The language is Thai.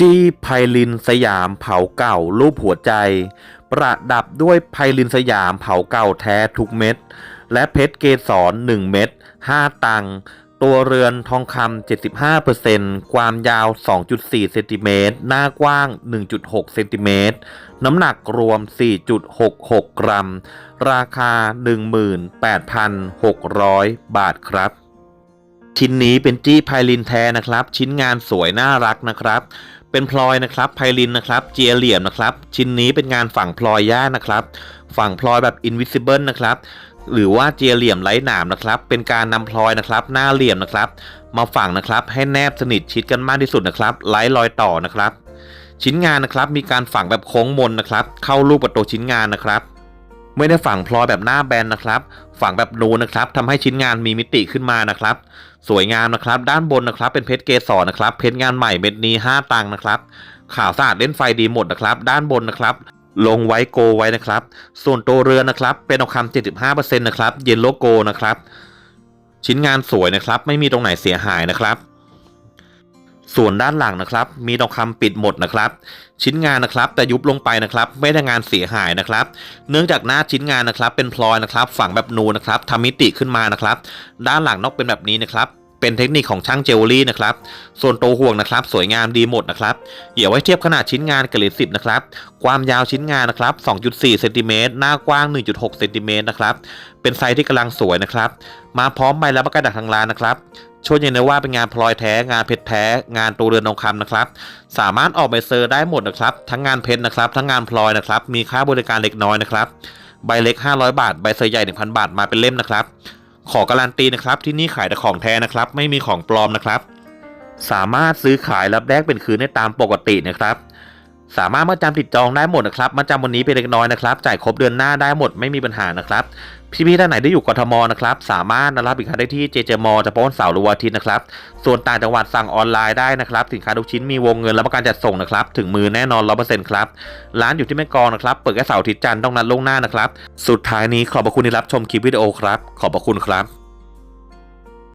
จี้ไพลินสยามเผาเก่ารูปหัวใจ ประดับด้วยไพลินสยามเผาเก่าแท้ทุกเม็ด และเพชรเกสร1เม็ด5 ตังตัวเรือนทองคำ 75%ความยาว 2.4 เซนติเมตร หน้ากว้าง 1.6 เซนติเมตร น้ำหนักรวม 4.66 กรัม ราคา 18,600 บาทครับ ชิ้นนี้เป็นจี้ไพลินแท้นะครับ ชิ้นงานสวยน่ารักนะครับ เป็นพลอยนะครับไพลินนะครับ เจียเหลี่ยมนะครับ ชิ้นนี้เป็นงานฝั่งพลอยย่านะครับ ฝั่งพลอยแบบ invisible นะครับ หรือว่าเจียเหลี่ยมไร้หนามนะครับ เป็นการนำพลอยนะครับ หน้าเหลี่ยมนะครับ มาฝังนะครับ ให้แนบสนิทชิดกันมากที่สุดนะครับ ไร้รอยต่อนะครับ ชิ้นงานนะครับ มีการฝังแบบโค้งมนนะครับ เข้ารูปประตูชิ้นงานนะครับ ไม่ได้ฝังพลอยแบบหน้าแบนนะครับ ฝังแบบนูนนะครับทำให้ชิ้นงานมีมิติขึ้นมานะครับ สวยงามนะครับ ด้านบนนะครับ เป็นเพชรเกสรนะครับ เพชรงานใหม่เม็ดนี้ 5 ตังค์นะครับ ขาวสะอาดเล่นไฟดีหมดนะครับ ด้านบนนะครับลงไว้โกไว้นะครับ ส่วนตัวเรือนะครับ เป็นทองคำ75%นะครับ เย็นโลโกนะครับ ชิ้นงานสวยนะครับ ไม่มีตรงไหนเสียหายนะครับ ส่วนด้านหลังนะครับ มีทองคำปิดหมดนะครับ ชิ้นงานนะครับ แต่ยุบลงไปนะครับ ไม่ได้งานเสียหายนะครับ เนื่องจากหน้าชิ้นงานนะครับ เป็นพลอยนะครับ ฝังแบบนูนนะครับทำมิติขึ้นมานะครับ ด้านหลังนอกเป็นแบบนี้นะครับ เป็นเทคนิคของช่างเจวเวลรี่นะครับ ส่วนตัวห่วงนะครับ สวยงามดีหมดนะครับเดี๋ยวไว้เทียบขนาดชิ้นงานกับเหรียญสิบนะครับ ความยาวชิ้นงานนะครับ 2.4เซนติเมตรหน้ากว้าง 1.6เซนติเมตรนะครับ เป็นไซส์ที่กำลังสวยนะครับ มาพร้อมใบรับประกันจากทางร้านนะครับโชว์ยังได้ว่าเป็นงานพลอยแท้ งานเพชรแท้ งานตัวเรือนทองคำนะครับ สามารถออกใบเซอร์ได้หมดนะครับ ทั้งงานเพชรนะครับ ทั้งงานพลอยนะครับ มีค่าบริการเล็กน้อยนะครับ ใบเล็ก 500 บาท ใบเซอร์ใหญ่ 1,000 บาท มาเป็นเล่มนะครับ ขอการันตีนะครับที่นี่ขายแต่ของแท้นะครับ ไม่มีของปลอมนะครับ สามารถซื้อขายรับแลกเป็นคืนได้ตามปกตินะครับ สามารถมาจำติดจองได้หมดนะครับมาจำวันนี้เป็นเล็กน้อยนะครับ จ่ายครบเดือนหน้าได้หมดไม่มีปัญหานะครับ พี่ๆท่านไหนที่อยู่กทมนะครับ สามารถรับสินค้าได้ที่เจเจมอจะป้อนเสาร์หรือวันอาทิตย์นะครับ ส่วนต่างจังหวัดสั่งออนไลน์ได้นะครับ สินค้าทุกชิ้นมีวงเงินและประกันจัดส่งนะครับ ถึงมือแน่นอนร้อเปอร์เซ็นต์ครับ ร้านอยู่ที่แม่กองนะครับ เปิดแค่เสาร์อาทิตย์จันทร์ต้องนัดล่วงหน้านะครับ สุดท้ายนี้ขอบพระคุณที่รับชมคลิปวิดีโอครับ ขอบพระคุณครับ